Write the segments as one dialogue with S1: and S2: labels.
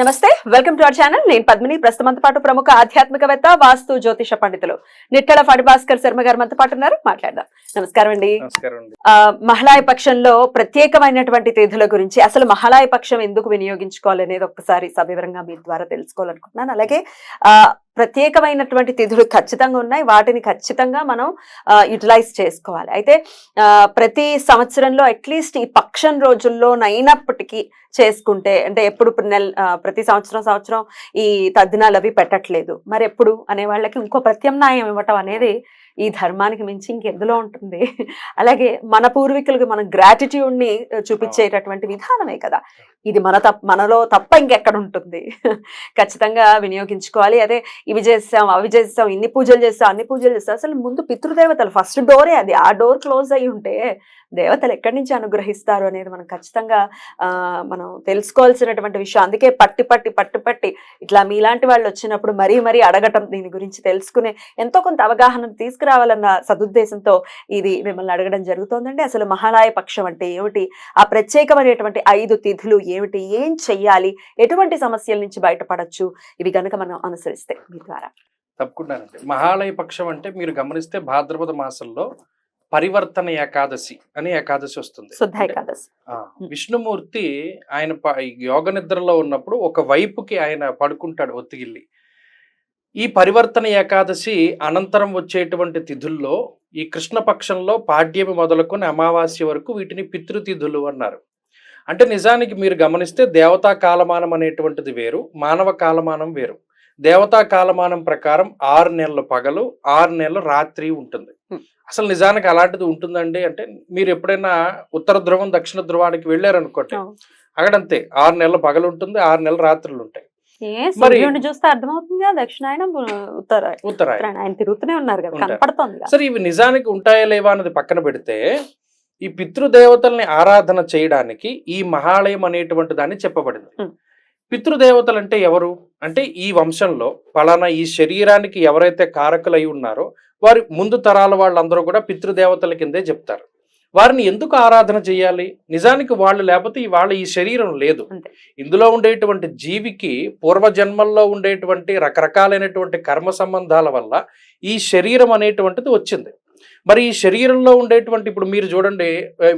S1: నమస్తే welcome to our channel. నేను పద్మిని. ప్రస్తుతంతో పాటు ప్రముఖ ఆధ్యాత్మికవేత్త వాస్తు జ్యోతిష పండితులు నిట్టల ఫణిభాస్కర్ శర్మ గారు మనతో పాటు ఉన్నారు. మాట్లాడదాం. నమస్కారం అండి. మహళాయ పక్షంలో ప్రత్యేకమైనటువంటి తిథుల గురించి అసలు మహళాయ పక్షం ఎందుకు వినియోగించుకోవాలి అనేది ఒక్కసారి సవివరంగా మీ ద్వారా తెలుసుకోవాలనుకుంటున్నాను. అలాగే ఆ ప్రత్యేకమైనటువంటి తిథులు ఖచ్చితంగా ఉన్నాయి. వాటిని ఖచ్చితంగా మనం యూటిలైజ్ చేసుకోవాలి. అయితే ప్రతి సంవత్సరంలో అట్లీస్ట్ ఈ పక్షం రోజుల్లో అయినప్పటికీ చేసుకుంటే అంటే ఎప్పుడు నెల ప్రతి సంవత్సరం సంవత్సరం ఈ తద్దినాలు అవి పెట్టట్లేదు. మరి ఎప్పుడు అనే వాళ్ళకి ఇంకో ప్రత్యామ్నాయం ఇవ్వటం అనేది ఈ ధర్మానికి మించి ఇంకెందులో ఉంటుంది. అలాగే మన పూర్వీకులకు మన gratitude ని చూపించేటటువంటి విధానమే కదా. ఇది మన తప్ప మనలో తప్ప ఇంకెక్కడ ఉంటుంది. ఖచ్చితంగా వినియోగించుకోవాలి. అదే ఇవి చేస్తాం అవి చేస్తాం ఇన్ని పూజలు చేస్తాం అన్ని పూజలు చేస్తాం. అసలు ముందు పితృదేవతలు ఫస్ట్ డోరే అది. ఆ డోర్ క్లోజ్ అయి ఉంటే దేవతలు ఎక్కడి నుంచి అనుగ్రహిస్తారు అనేది మనం ఖచ్చితంగా ఆ, మనం తెలుసుకోవాల్సినటువంటి విషయం. అందుకే పట్టి పట్టి పట్టి పట్టి ఇట్లా మీలాంటి వాళ్ళు వచ్చినప్పుడు మరీ మరీ అడగటం దీని గురించి తెలుసుకునే ఎంతో కొంత అవగాహన తీసుకురావాలన్న సదుద్దేశంతో ఇది మిమ్మల్ని అడగడం జరుగుతోందండి. అసలు మహాలయ పక్షం అంటే ఏమిటి? ఆ ప్రత్యేకమైనటువంటి ఐదు తిథులు ఏమిటి? ఏం చెయ్యాలి? ఎటువంటి సమస్యల నుంచి బయటపడచ్చు? ఇవి గనుక మనం అనుసరిస్తే మీ ద్వారా.
S2: తప్పకుండా మహాలయ పక్షం అంటే మీరు గమనిస్తే భాద్రపద మాసంలో పరివర్తన ఏకాదశి అనే ఏకాదశి వస్తుంది.
S1: ఏకాదశి.
S2: విష్ణుమూర్తి ఆయన యోగ నిద్రలో ఉన్నప్పుడు ఒక వైపుకి ఆయన పడుకుంటాడు ఒత్తిగిల్లి. ఈ పరివర్తన ఏకాదశి అనంతరం వచ్చేటువంటి తిథుల్లో ఈ కృష్ణపక్షంలో పాడ్యమి మొదలుకొని అమావాస్య వరకు వీటిని పితృతిథులు అన్నారు. అంటే నిజానికి మీరు గమనిస్తే దేవతా కాలమానం అనేటువంటిది వేరు మానవ కాలమానం వేరు. దేవతా కాలమానం ప్రకారం ఆరు నెలలు పగలు ఆరు నెలలు రాత్రి ఉంటుంది. అసలు నిజానికి అలాంటిది ఉంటుందండి అంటే మీరు ఎప్పుడైనా ఉత్తర ధ్రువం దక్షిణ ధ్రువానికి వెళ్ళారనుకోండి
S1: అవును.
S2: అక్కడంతే ఆరు నెలలు పగలు ఉంటుంది ఆరు నెలలు రాత్రులు ఉంటాయి
S1: ఏ
S2: మరి-
S1: సూర్యుడిని చూస్తే అర్థమవుతుంది కదా దక్షిణాయనం ఉత్తర
S2: ఉత్తరాయణ
S1: ఉత్తరాయణ ఆయన తిరుగుతూనే ఉన్నారు కదా
S2: ఉంటారు.
S1: కనపడుతోంది కదా.
S2: సరే ఇవి నిజానికి ఉంటాయా లేవా అన్నది పక్కన పెడితే ఈ పితృదేవతల్ని ఆరాధన చేయడానికి ఈ మహాలయం అనేటువంటి దాన్ని చెప్పబడింది. పితృదేవతలు అంటే ఎవరు అంటే ఈ వంశంలో పలానా ఈ శరీరానికి ఎవరైతే కారకులై ఉన్నారో వారి ముందు తరాల వాళ్ళందరూ కూడా పితృదేవతల కిందే చెప్తారు. వారిని ఎందుకు ఆరాధన చేయాలి? నిజానికి వాళ్ళు లేకపోతే వాళ్ళ ఈ శరీరం లేదు. ఇందులో ఉండేటువంటి జీవికి పూర్వజన్మల్లో ఉండేటువంటి రకరకాలైనటువంటి కర్మ సంబంధాల వల్ల ఈ శరీరం అనేటువంటిది వచ్చింది. మరి ఈ శరీరంలో ఉండేటువంటి ఇప్పుడు మీరు చూడండి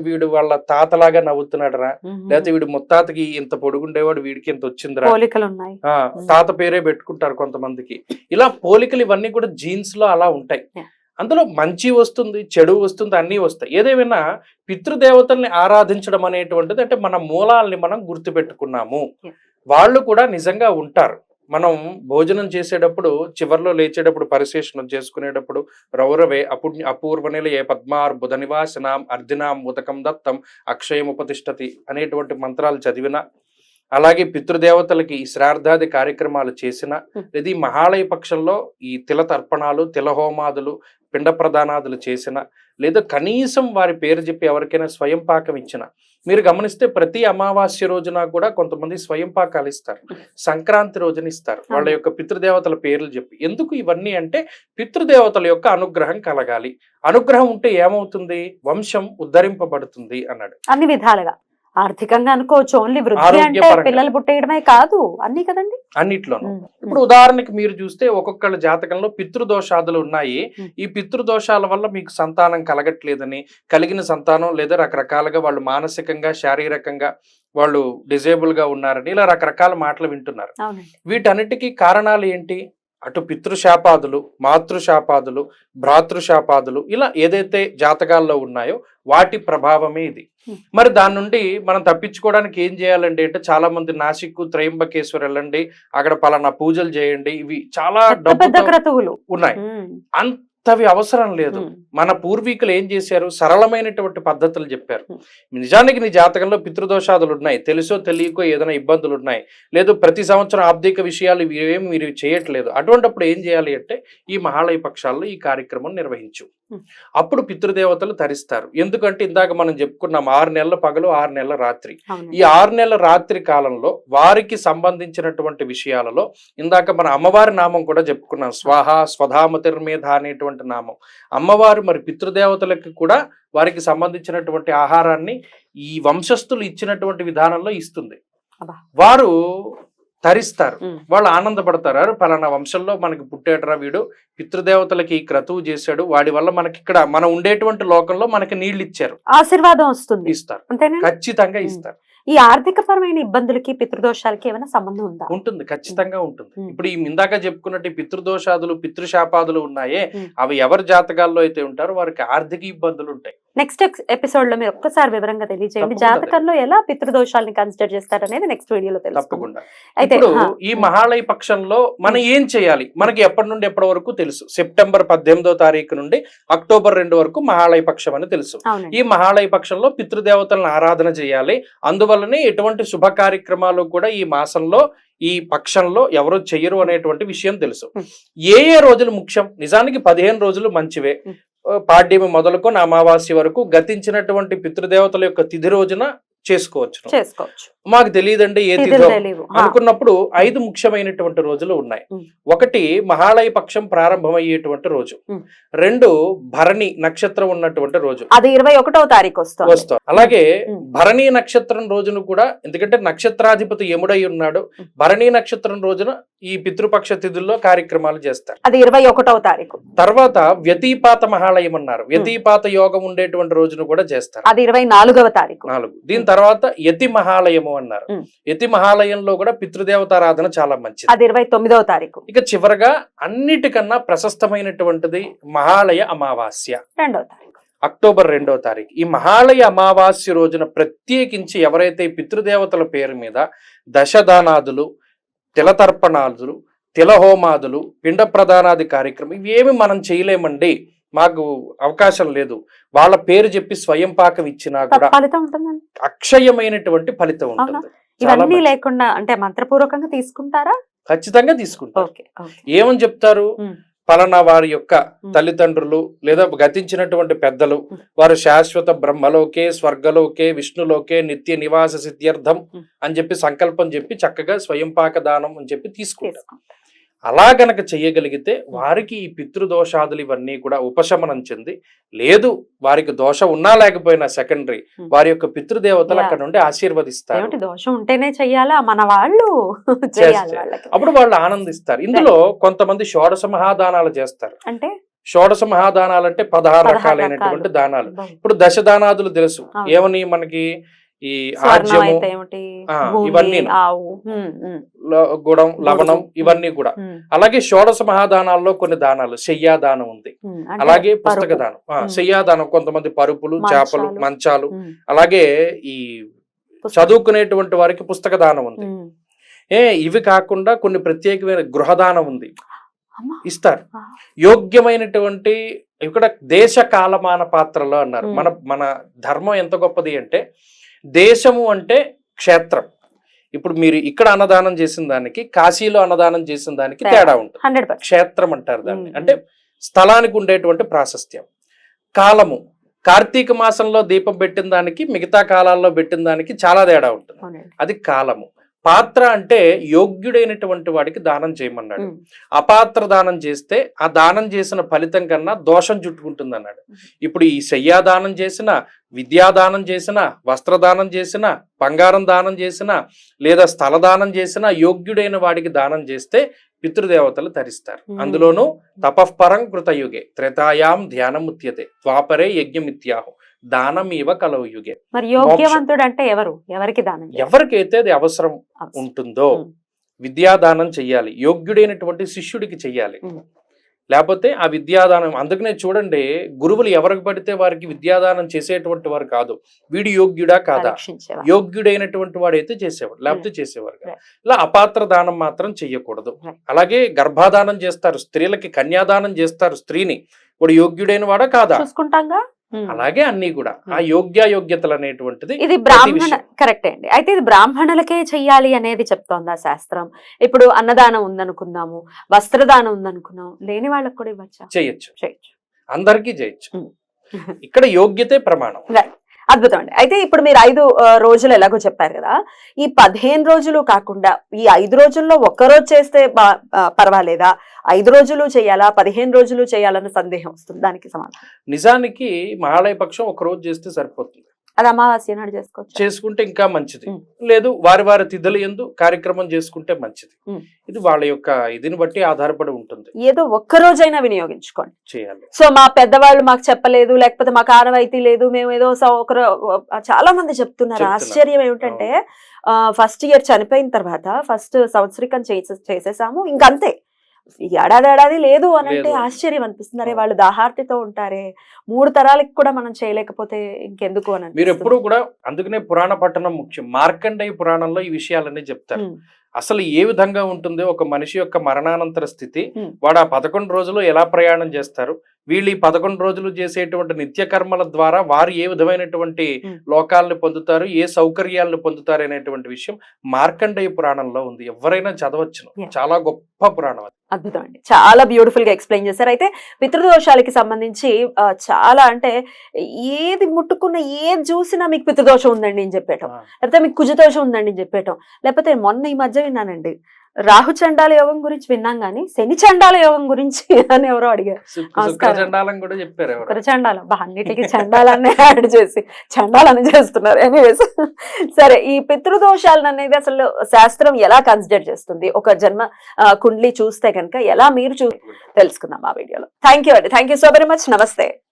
S2: వీడు వాళ్ళ తాతలాగా నవ్వుతున్నాడరా. లేకపోతే వీడు ముత్తాతకి ఇంత పొడుగుండేవాడు వీడికి ఇంత వచ్చిందిరా. తాత పేరే పెట్టుకుంటారు కొంతమందికి. ఇలా పోలికలు ఇవన్నీ కూడా జీన్స్లో అలా ఉంటాయి. అందులో మంచి వస్తుంది చెడు వస్తుంది అన్నీ వస్తాయి. ఏదేమైనా పితృదేవతల్ని ఆరాధించడం అనేటువంటిది అంటే మన మూలాల్ని మనం గుర్తుపెట్టుకున్నాము. వాళ్ళు కూడా నిజంగా ఉంటారు. మనం భోజనం చేసేటప్పుడు చివర్లో లేచేటప్పుడు పరిశేషణం చేసుకునేటప్పుడు రౌరవే అపుణ్య అపూర్వనిల ఏ పద్మార్ బుధ నివాసనాం అర్జునాం ఉదకం దత్తం అక్షయం ఉపతిష్టతి అనేటువంటి మంత్రాలు చదివిన అలాగే పితృదేవతలకి ఈ శ్రార్థాది కార్యక్రమాలు చేసిన. లేదా ఈ మహాలయ పక్షంలో ఈ తిల తర్పణాలు తిల హోమాదులు పిండ ప్రదానాదులు చేసిన లేదా కనీసం వారి పేరు చెప్పి ఎవరికైనా స్వయం పాకం ఇచ్చిన మీరు గమనిస్తే ప్రతి అమావాస్య రోజున కూడా కొంతమంది స్వయం పాకాలు ఇస్తారు. సంక్రాంతి రోజున ఇస్తారు. వాళ్ళ యొక్క పితృదేవతల పేర్లు చెప్పి. ఎందుకు ఇవన్నీ అంటే పితృదేవతల యొక్క అనుగ్రహం కలగాలి. అనుగ్రహం ఉంటే ఏమవుతుంది? వంశం ఉద్ధరింపబడుతుంది అన్నాడు.
S1: అన్ని విధాలుగా. ఆర్థికంగా అనుకోవచ్చు ఓన్లీ వృద్ధి అంటే. పిల్లలు పుట్టేయడమే కాదు అన్ని కదండి
S2: అన్నిట్లోనూ. ఇప్పుడు ఉదాహరణకి మీరు చూస్తే ఒక్కొక్కళ్ళ జాతకంలో పితృదోషాదులు ఉన్నాయి. ఈ పితృదోషాల వల్ల మీకు సంతానం కలగట్లేదని కలిగిన సంతానం లేదా రకరకాలుగా వాళ్ళు మానసికంగా శారీరకంగా వాళ్ళు డిజేబుల్గా ఉన్నారని ఇలా రకరకాల మాటలు వింటున్నారు వీటన్నిటికీ కారణాలు ఏంటి అటు పితృశాపాదులు మాతృశాపాదులు భ్రాతృశాపాదులు ఇలా ఏదైతే జాతకాల్లో ఉన్నాయో వాటి ప్రభావమే ఇది. మరి దాని నుండి మనం తప్పించుకోవడానికి ఏం చేయాలండి అంటే చాలా మంది నాసిక్ త్రయంబకేశ్వర్ వెళ్ళండి అక్కడ పలానా పూజలు చేయండి ఇవి చాలా డబ్బు ఉన్నాయి
S1: మ్మ్.
S2: అంతవి అవసరం లేదు. మన పూర్వీకులు ఏం చేశారు సరళమైనటువంటి పద్ధతులు చెప్పారు. నిజానికి నీ జాతకంలో పితృదోషాదులు ఉన్నాయి తెలుసో తెలియకో ఏదైనా ఇబ్బందులు ఉన్నాయి లేదు ప్రతి సంవత్సరం ఆర్థిక విషయాలు ఇవి ఏమి మీరు చేయట్లేదు అటువంటిప్పుడు ఏం చేయాలి అంటే ఈ మహాలయ పక్షాల్లో ఈ కార్యక్రమం నిర్వహించు. అప్పుడు పితృదేవతలు తరిస్తారు. ఎందుకంటే ఇందాక మనం చెప్పుకున్నాం ఆరు నెలల పగలు ఆరు నెలల రాత్రి. ఈ ఆరు నెలల రాత్రి కాలంలో వారికి సంబంధించినటువంటి విషయాలలో ఇందాక మన అమ్మవారి నామం కూడా చెప్పుకున్నాం. స్వాహ స్వధామతిర్మేధ అనేటువంటి నామం. అమ్మవారు మరి పితృదేవతలకి కూడా వారికి సంబంధించినటువంటి ఆహారాన్ని ఈ వంశస్థులు ఇచ్చినటువంటి విధానంలో ఇస్తుంది. వారు తరిస్తారు. వాళ్ళు ఆనందపడతారు. "అరే, పలానా వంశంలో మనకి పుట్టేటరా వీడు? పితృదేవతలకి క్రతువు చేశాడు. వాడి వల్ల మనకి ఇక్కడ మనం ఉండేటువంటి లోకంలో మనకి నీళ్ళు ఇచ్చారు.
S1: ఆశీర్వాదం వస్తుంది.
S2: ఇస్తారు. ఖచ్చితంగా. ఇస్తారు.
S1: ఈ ఆర్థిక పరమైన ఇబ్బందులకి పితృదోషాలకి ఏమైనా సంబంధం ఉందా?
S2: ఉంటుంది. ఖచ్చితంగా ఉంటుంది. ఇప్పుడు ఈ ఇందాక చెప్పుకున్నట్టు పితృదోషాదులు పితృశాపాదులు ఉన్నాయే. అవి ఎవరి జాతకాల్లో అయితే ఉంటారో వారికి ఆర్థిక ఇబ్బందులు ఉంటాయి.
S1: నెక్స్ట్ ఎపిసోడ్లో మీరు ఒక్కసారి వివరంగా తెలియజేయండి. జాతకంలో ఎలా పితృదోషాలని కన్సిడర్ చేస్తారు అనేది నెక్స్ట్ వీడియోలో
S2: తప్పకుండా.
S1: అయితే
S2: ఈ మహాలయ పక్షంలో మనం ఏం చేయాలి? మనకి ఎప్పటి నుండి ఎప్పటి వరకు తెలుసు? సెప్టెంబర్ పద్దెనిమిదో తారీఖు నుండి అక్టోబర్ రెండు వరకు మహాలయ పక్షం అని తెలుసు. ఈ మహాలయ పక్షంలో పితృదేవతలను ఆరాధన చేయాలి. అందువల్లనే ఎటువంటి శుభ కార్యక్రమాలు కూడా ఈ మాసంలో ఈ పక్షంలో ఎవరు చెయ్యరు అనేటువంటి విషయం తెలుసు. ఏ ఏ రోజులు ముఖ్యం? నిజానికి పదిహేను రోజులు మంచివే. పాడ్యమి మొదలుకొని అమావాస్య వరకు గతించినటువంటి పితృదేవతల యొక్క తిథి రోజున చేసుకోవచ్చు
S1: చేసుకోవచ్చు.
S2: మాకు తెలియదండి ఏ తిథో. అనుకున్నప్పుడు ఐదు ముఖ్యమైనటువంటి రోజులు ఉన్నాయి. ఒకటి మహాలయ పక్షం ప్రారంభమయ్యేటువంటి రోజు. రెండు భరణి నక్షత్రం ఉన్నటువంటి రోజు.
S1: అది ఇరవై ఒకటవ తారీఖు వస్తుంది.
S2: వస్తాం అలాగే. భరణి నక్షత్రం రోజున కూడా ఎందుకంటే నక్షత్రాధిపతి యముడై ఉన్నాడు. భరణి నక్షత్రం రోజున ఈ పితృపక్ష తిథుల్లో కార్యక్రమాలు చేస్తారు.
S1: అది ఇరవై ఒకటవ తారీఖు.
S2: తర్వాత వ్యతిపాత మహాలయం అన్నారు. వ్యతిపాత యోగం ఉండేటువంటి రోజున కూడా చేస్తారు.
S1: అది ఇరవై నాలుగవ తారీఖు.
S2: నాలుగు. దీని తర్వాత యతి మహాలయము అన్నారు. యతి మహాలయంలో కూడా పితృదేవతారాధన చాలా మంచిది.
S1: అది ఇరవై తొమ్మిదవ తారీఖు.
S2: ఇక చివరగా అన్నిటికన్నా ప్రశస్తమైనటువంటిది మహాలయ అమావాస్య.
S1: రెండవ తారీఖు.
S2: అక్టోబర్ రెండవ తారీఖు. ఈ మహాలయ అమావాస్య రోజున ప్రత్యేకించి ఎవరైతే పితృదేవతల పేరు మీద దశదానాదులు తిలతర్పణాదులు తిలహోమాదులు పిండ ప్రదానాది కార్యక్రమం ఇవేమి మనం చేయలేమండి. మాకు అవకాశం లేదు. వాళ్ళ పేరు చెప్పి స్వయం పాకం ఇచ్చినా కూడా అక్షయమైనటువంటి ఫలితం ఉంటుంది
S1: ఇవన్నీ. లేకుండా అంటే మంత్రపూర్వకంగా తీసుకుంటారా
S2: ఖచ్చితంగా తీసుకుంటారు ఏమని చెప్తారు. పలానా వారి యొక్క. తల్లిదండ్రులు లేదా గతించినటువంటి పెద్దలు. వారు శాశ్వత బ్రహ్మలోకే స్వర్గలోకే విష్ణులోకే నిత్య నివాస సిద్ధ్యర్థం. అని చెప్పి సంకల్పం చెప్పి చక్కగా స్వయం పాక దానం అని చెప్పి తీసుకుంటారు అలా గనక చెయ్యగలిగితే వారికి ఈ పితృదోషాదులు ఇవన్నీ కూడా ఉపశమనం చెంది లేదు వారికి దోషం ఉన్నా లేకపోయినా సెకండరీ. వారి యొక్క పితృదేవతలు. అక్కడ నుండి ఆశీర్వదిస్తారు.
S1: దోషం ఉంటేనే చెయ్యాలా? మన వాళ్ళు
S2: అప్పుడు వాళ్ళు ఆనందిస్తారు. ఇందులో కొంతమంది షోడశ మహాదానాలు చేస్తారు.
S1: అంటే?
S2: షోడశ మహాదానాలు అంటే పదహారు రకాలైనటువంటి
S1: రకాలు.
S2: దానాలు. ఇప్పుడు దశ దానాదులు తెలుసు. ఏమని మనకి ఈ
S1: స్వర్ణం
S2: ఆజ్యము
S1: అయితే ఏమిటి
S2: ఆ,
S1: భూమి,
S2: ఇవన్నీ. గుడం లవణం. ఇవన్నీ కూడా అలాగే షోడశ మహాదానాల్లో కొన్ని దానాలు శయ్యాదానం ఉంది అలాగే పుస్తక. దానం. శయ్యాదానం కొంతమంది పరుపులు చేపలు
S1: మంచాలు.
S2: అలాగే ఈ. చదువుకునేటువంటి వారికి పుస్తక దానం ఉంది. ఏ ఇవి కాకుండా కొన్ని ప్రత్యేకమైన గృహదానం ఉంది. ఇస్తారు. యోగ్యమైనటువంటి ఇక్కడ దేశ కాలమాన పాత్రలో అన్నారు. మన మన ధర్మం ఎంత గొప్పది అంటే దేశము అంటే క్షేత్రం. ఇప్పుడు మీరు ఇక్కడ అన్నదానం చేసిన దానికి కాశీలో అన్నదానం చేసిన దానికి
S1: తేడా.
S2: ఉంటుంది. క్షేత్రం అంటారు దాన్ని. అంటే స్థలానికి ఉండేటువంటి ప్రాశస్త్యం. కాలము. కార్తీక మాసంలో దీపం పెట్టిన దానికి మిగతా కాలాల్లో పెట్టిన దానికి చాలా తేడా ఉంటుంది. అది కాలము. పాత్ర అంటే యోగ్యుడైనటువంటి వాడికి దానం చేయమన్నాడు. అపాత్ర దానం చేస్తే ఆ దానం చేసిన ఫలితం కన్నా దోషం చుట్టుకుంటుంది అన్నాడు ఇప్పుడు ఈ శయ్యాదానం చేసిన విద్యాదానం చేసిన వస్త్రదానం చేసిన బంగారం దానం చేసిన లేదా స్థల దానం చేసిన యోగ్యుడైన వాడికి దానం చేస్తే పితృదేవతలు తరిస్తారు.
S1: Hmm.
S2: అందులోనూ తపఃపరం కృతయుగే త్రేతాయాం ధ్యానముత్యతే ద్వాపరే యజ్ఞమిత్యాహు. దానమీవ కలవు యుగే
S1: మరి యోగ్యవంతుడు అంటే ఎవరు ఎవరికి దానం?
S2: ఎవరికైతే అది అవసరం. ఉంటుందో. విద్యాదానం చెయ్యాలి యోగ్యుడైనటువంటి శిష్యుడికి చెయ్యాలి. లేకపోతే ఆ విద్యాదానం అందుకనే చూడండి గురువులు ఎవరికి పడితే వారికి విద్యాదానం చేసేటువంటి వారు కాదు వీడి యోగ్యుడా కాదా. యోగ్యుడైనటువంటి వాడైతే చేసేవాడు లేకపోతే చేసేవారు కాదు. ఇలా అపాత్ర దానం మాత్రం చెయ్యకూడదు. అలాగే గర్భాధానం చేస్తారు స్త్రీలకి కన్యాదానం చేస్తారు స్త్రీని వాడు యోగ్యుడైన వాడా కాదా. అలాగే అన్ని కూడా. ఆ యోగ్యాయోగ్యతలు అనేటువంటిది
S1: ఇది బ్రాహ్మణ. కరెక్ట్ అండి. అయితే ఇది బ్రాహ్మణులకే చెయ్యాలి అనేది చెప్తోందా శాస్త్రం. ఇప్పుడు అన్నదానం ఉందనుకుందాము వస్త్రదానం ఉందనుకున్నాం లేని వాళ్ళకి కూడా ఇవ్వచ్చా?
S2: చేయొచ్చు.
S1: చేయొచ్చు.
S2: అందరికీ చేయొచ్చు. ఇక్కడ యోగ్యతే ప్రమాణం.
S1: అద్భుతం అండి అయితే ఇప్పుడు మీరు ఐదు రోజులు ఎలాగో చెప్పారు కదా ఈ పదిహేను రోజులు కాకుండా ఈ ఐదు రోజుల్లో ఒక్క రోజు చేస్తే పర్వాలేదా? ఐదు రోజులు చేయాలా? పదిహేను రోజులు చేయాలన్న సందేహం వస్తుంది. దానికి సమాధానం.
S2: నిజానికి మహాళయ పక్షం ఒక రోజు చేస్తే సరిపోతుంది.
S1: అది అమావాస్య నాడు చేసుకోవచ్చు?
S2: చేసుకుంటే ఇంకా మంచిది. లేదు వారి వారి తిథులు ఎందు కార్యక్రమం చేసుకుంటే మంచిది. ఇది వాళ్ళ యొక్క ఇదిని బట్టి ఆధారపడి ఉంటుంది.
S1: ఏదో ఒక్క రోజైనా వినియోగించుకోండి.
S2: చేయాలి.
S1: సో మా పెద్దవాళ్ళు మాకు చెప్పలేదు లేకపోతే మాకు ఆనవాయితీ లేదు మేము ఏదో ఒకరు చాలా మంది చెప్తున్నారు. ఆశ్చర్యం ఏమిటంటే ఫస్ట్ ఇయర్ చనిపోయిన తర్వాత ఫస్ట్ సంవత్సరికం చేసే చేసేసాము. ఇంకంతే. ఏడాది ఏడాది లేదు అని అంటే. ఆశ్చర్యం అనిపిస్తుంది అరే. వాళ్ళు దాహార్తితో ఉంటారే మూడు తరాలకి కూడా మనం చేయలేకపోతే ఇంకెందుకు అని
S2: మీరు. ఎప్పుడు కూడా అందుకనే పురాణ పట్టణం ముఖ్యం మార్కండేయ పురాణంలో ఈ విషయాలన్నీ చెప్తారు అసలు ఏ విధంగా ఉంటుందో ఒక మనిషి యొక్క మరణానంతర స్థితి. వాడు ఆ పదకొండు రోజులు ఎలా ప్రయాణం చేస్తారు? వీళ్ళు ఈ పదకొండు రోజులు చేసేటువంటి నిత్య కర్మల ద్వారా వారు ఏ విధమైనటువంటి. లోకాలను పొందుతారు? ఏ సౌకర్యాలను పొందుతారు? అనేటువంటి విషయం మార్కండేయ పురాణంలో ఉంది. ఎవరైనా చదవచ్చును. చాలా గొప్ప పురాణం అది.
S1: అద్భుతం అండి. చాలా బ్యూటిఫుల్గా ఎక్స్ప్లెయిన్ చేశారు. అయితే పితృదోషాలకి సంబంధించి చాలా అంటే ఏది ముట్టుకున్న ఏది చూసినా మీకు పితృదోషం ఉందండి అని చెప్పేయటం
S2: ఆ,
S1: లేకపోతే మీకు కుజదోషం ఉందండి అని చెప్పేయటం లేకపోతే మొన్న ఈ మధ్య విన్నానండి రాహు చండాల యోగం గురించి విన్నాం కానీ శని చండాల యోగం గురించి అని ఎవరో అడిగారు.
S2: చండాలం
S1: బా అన్నిటికీ చండాలనే యాడ్ చేసి చండాలని చేస్తున్నారు. ఎనీవేస్ సరే ఈ పితృదోషాలను అనేది అసలు శాస్త్రం ఎలా కన్సిడర్ చేస్తుంది? ఒక జన్మ కుండ్లి చూస్తే కనుక ఎలా మీరు చూ తెలుసుకుందాం ఆ వీడియోలో. థ్యాంక్ యూ అండి. Thank you so very much నమస్తే.